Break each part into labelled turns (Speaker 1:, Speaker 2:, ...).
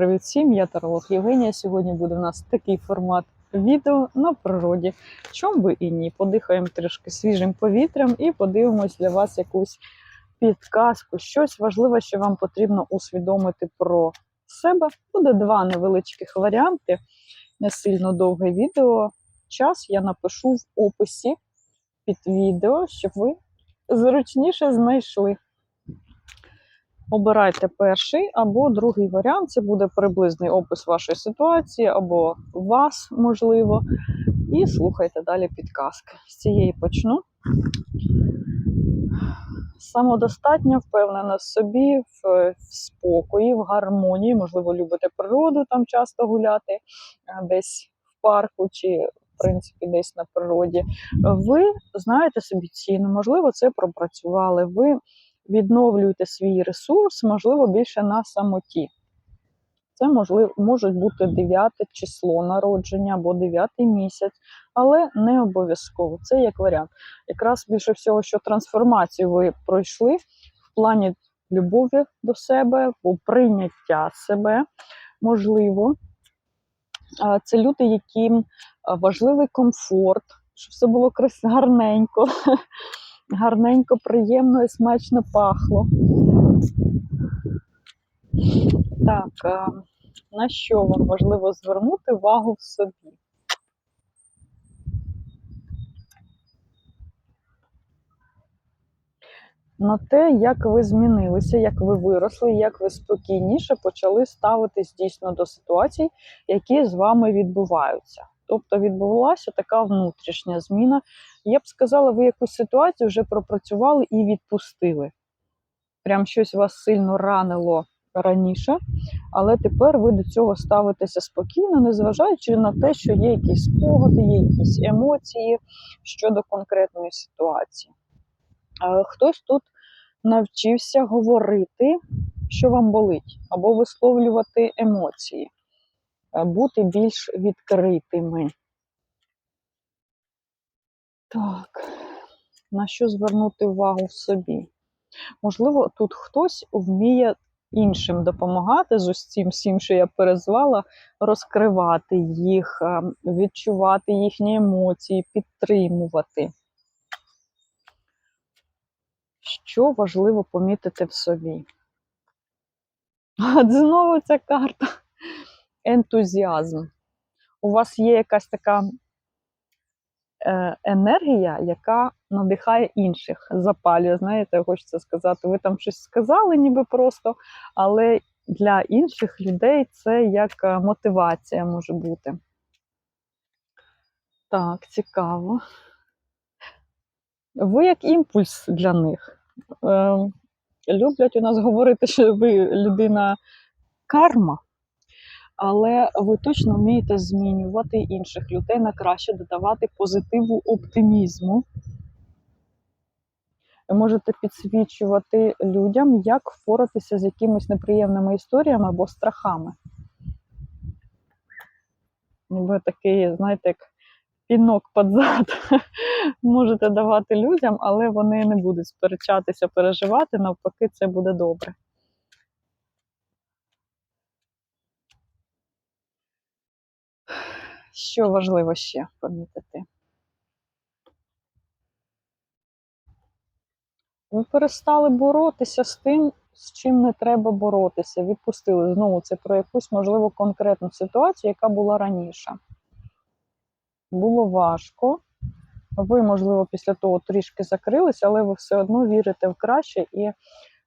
Speaker 1: Привіт всім, я таролог Євгенія. Сьогодні буде у нас такий формат відео на природі. Чом би і ні? Подихаємо трішки свіжим повітрям і подивимось для вас якусь підказку, щось важливе, що вам потрібно усвідомити про себе. Буде два невеличких варіанти, не сильно довге відео. Час я напишу в описі під відео, щоб ви зручніше знайшли. Обирайте перший або другий варіант. Це буде приблизний опис вашої ситуації або вас, можливо. І слухайте далі підказки. З цієї почну. Самодостатньо, впевнена в собі, в, в спокої, в гармонії. Можливо, любите природу там часто гуляти, десь в парку чи, в принципі, десь на природі. Ви знаєте собі ціну, можливо, це пропрацювали. Ви відновлюєте свій ресурс, можливо, більше на самоті. Це можливо, можуть бути 9 число народження або 9 місяць, але не обов'язково. Це як варіант. Якраз більше всього, що трансформацію ви пройшли в плані любові до себе, прийняття себе, можливо. Це люди, яким важливий комфорт, щоб все було гарненько, гарненько, приємно і смачно пахло. Так, на що вам важливо звернути увагу в собі? На те, як ви змінилися, як ви виросли, як ви спокійніше почали ставитись дійсно до ситуацій, які з вами відбуваються. Тобто відбулася така внутрішня зміна. Я б сказала, ви якусь ситуацію вже пропрацювали і відпустили. Прям щось вас сильно ранило раніше, але тепер ви до цього ставитеся спокійно, незважаючи на те, що є якісь спогади, є якісь емоції щодо конкретної ситуації. Хтось тут навчився говорити, що вам болить, або висловлювати емоції, е, бути більш відкритими. Так, на що звернути увагу в собі? Можливо, тут хтось вміє іншим допомагати з цим всім, що я перезвала, розкривати їх, е, відчувати їхні емоції, підтримувати. Що важливо помітити в собі? От знову ця карта. Ентузіазм. У вас є якась така енергія, яка надихає інших, запалює. Знаєте, хочеться сказати, ви там щось сказали, ніби просто, але для інших людей це як е, мотивація може бути. Так, цікаво. Ви як імпульс для них. Е, люблять у нас говорити, що ви людина карма, але ви точно вмієте змінювати інших людей на краще, додавати позитиву оптимізму. Ви можете підсвічувати людям, як впоратися з якимись неприємними історіями або страхами. Ви такий, знаєте, як пінок під зад можете давати людям, але вони не будуть сперечатися, переживати, навпаки, це буде добре. Що важливо ще помітити? Ви перестали боротися з тим, з чим не треба боротися. Відпустили знову це про якусь, можливо, конкретну ситуацію, яка була раніше. Було важко. Ви, можливо, після того трішки закрилися, але ви все одно вірите в краще і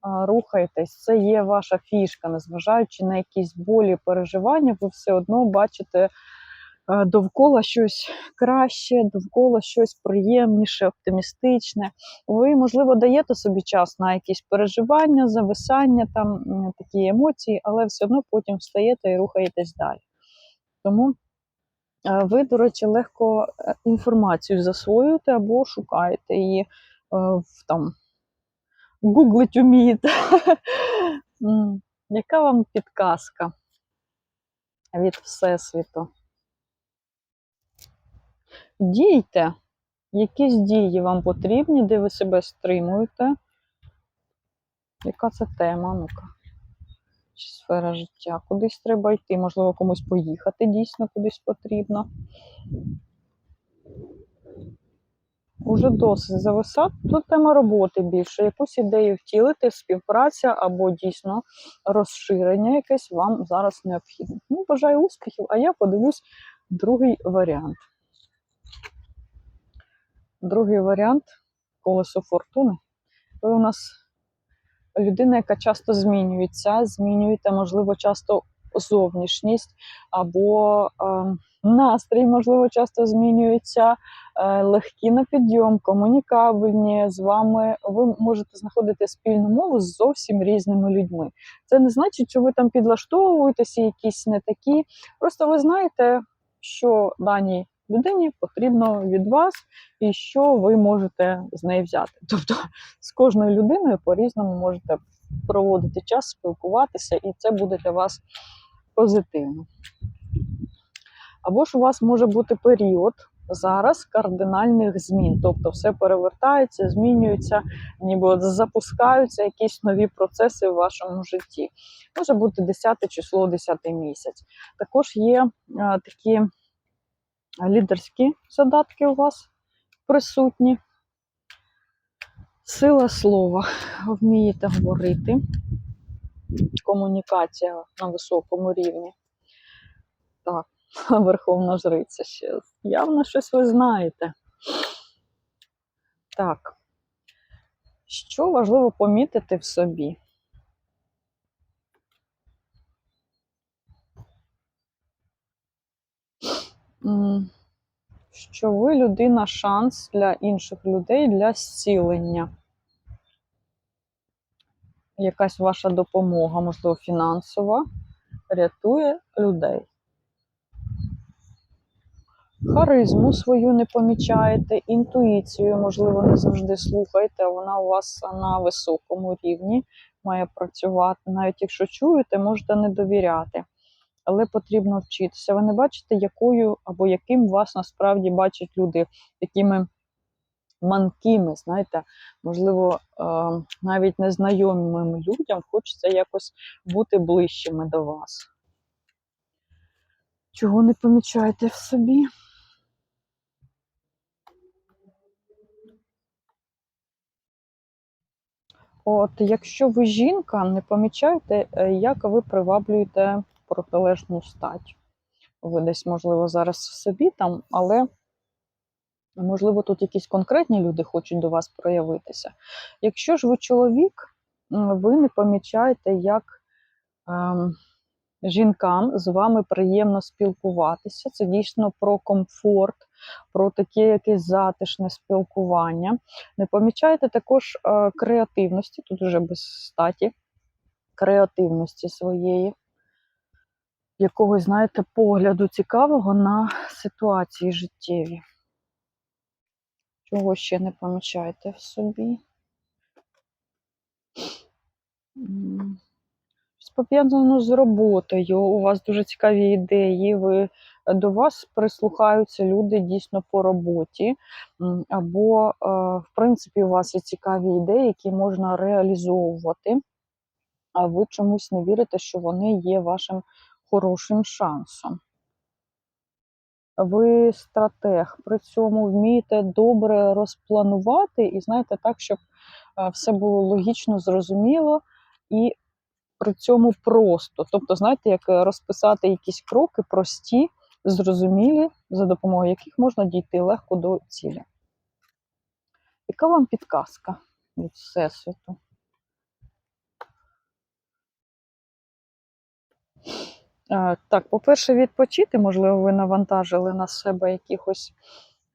Speaker 1: а, рухаєтесь. Це є ваша фішка, незважаючи на якісь болі, переживання, ви все одно бачите довкола щось краще, довкола щось приємніше, оптимістичне. Ви, можливо, даєте собі час на якісь переживання, зависання, там такі емоції, але все одно потім встаєте і рухаєтесь далі. Тому ви, до речі, легко е, інформацію засвоюєте або шукаєте її е, там гуглить вмієте. М, Яка вам підказка від Всесвіту? Дійте. Якісь дії вам потрібні, де ви себе стримуєте? Яка це тема? Ну-ка. чи сфера життя. Кудись треба йти, можливо, комусь поїхати дійсно кудись потрібно. Уже досить зависати. Тут тема роботи більше. Якусь ідею втілити, співпраця або дійсно розширення якесь вам зараз необхідно. Ну, бажаю успіхів, а я подивлюсь другий варіант. Другий варіант колесо фортуни. Ви у нас людина, яка часто змінюється, змінюєте, можливо, часто зовнішність або е, настрій, можливо, часто змінюється, е, легкі на підйом, комунікабельні з вами. Ви можете знаходити спільну мову з зовсім різними людьми. Це не значить, що ви там підлаштовуєтеся, якісь не такі. Просто ви знаєте, що даній людині потрібно від вас і що ви можете з неї взяти. Тобто з кожною людиною по-різному можете проводити час, спілкуватися, і це буде для вас позитивно. Або ж у вас може бути період зараз кардинальних змін, тобто все перевертається, змінюється, ніби от запускаються якісь нові процеси в вашому житті. Може бути 10 число, 10 місяць. Також є а, такі лідерські задатки у вас присутні. Сила слова. Вмієте говорити. Комунікація на високому рівні. Так, Верховна Жриця ще. Явно щось ви знаєте. Так. Що важливо помітити в собі? Що ви людина шанс для інших людей для зцілення. Якась ваша допомога, можливо, фінансова, рятує людей. Харизму свою не помічаєте, інтуїцію, можливо, не завжди слухаєте, вона у вас на високому рівні має працювати. Навіть якщо чуєте, можете не довіряти. Але потрібно вчитися. Ви не бачите, якою або яким вас насправді бачать люди, якими манкими, знаєте, можливо, е, навіть незнайомим людям хочеться якось бути ближчими до вас. Чого не помічаєте в собі? От, якщо ви жінка, не помічаєте, е, як ви приваблюєте протилежну стать. Ви десь, можливо, зараз в собі там, але, можливо, тут якісь конкретні люди хочуть до вас проявитися. Якщо ж ви чоловік, ви не помічаєте, як ем, жінкам з вами приємно спілкуватися. Це дійсно про комфорт, про таке якесь затишне спілкування. Не помічаєте також е, креативності, тут вже без статі, креативності своєї, якогось, знаєте, погляду цікавого на ситуації життєві. Чого ще не помічаєте в собі? Пов'язано з роботою. У вас дуже цікаві ідеї. Ви до вас прислухаються люди дійсно по роботі. Або, е, в принципі, у вас є цікаві ідеї, які можна реалізовувати, а ви чомусь не вірите, що вони є вашим хорошим шансом. Ви стратег, при цьому вмієте добре розпланувати і знаєте так, щоб все було логічно, зрозуміло і при цьому просто. Тобто, знаєте, як е, розписати якісь кроки прості, зрозумілі, за допомогою яких можна дійти легко до цілі. Яка вам підказка від Всесвіту? Так, по-перше, відпочити, можливо, ви навантажили на себе якихось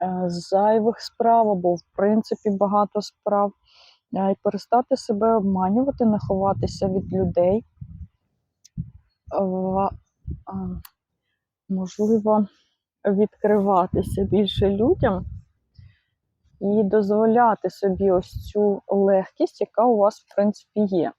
Speaker 1: е, зайвих справ, або, в принципі, багато справ. І перестати себе обманювати, не ховатися від людей. Можливо, відкриватися більше людям і дозволяти собі ось цю легкість, яка у вас, в принципі, є.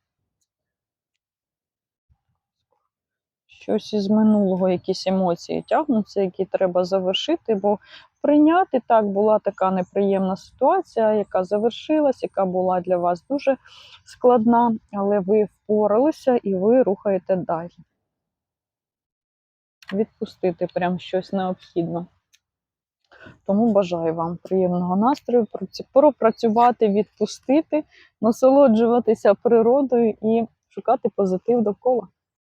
Speaker 1: Щось із минулого, якісь емоції тягнуться, які треба завершити, бо прийняти так була така неприємна ситуація, яка завершилась, яка була для вас дуже складна, але ви впоралися і ви рухаєте далі. Відпустити прям щось необхідно. Тому бажаю вам приємного настрою, пропрацювати, відпустити, насолоджуватися природою і шукати позитив довкола.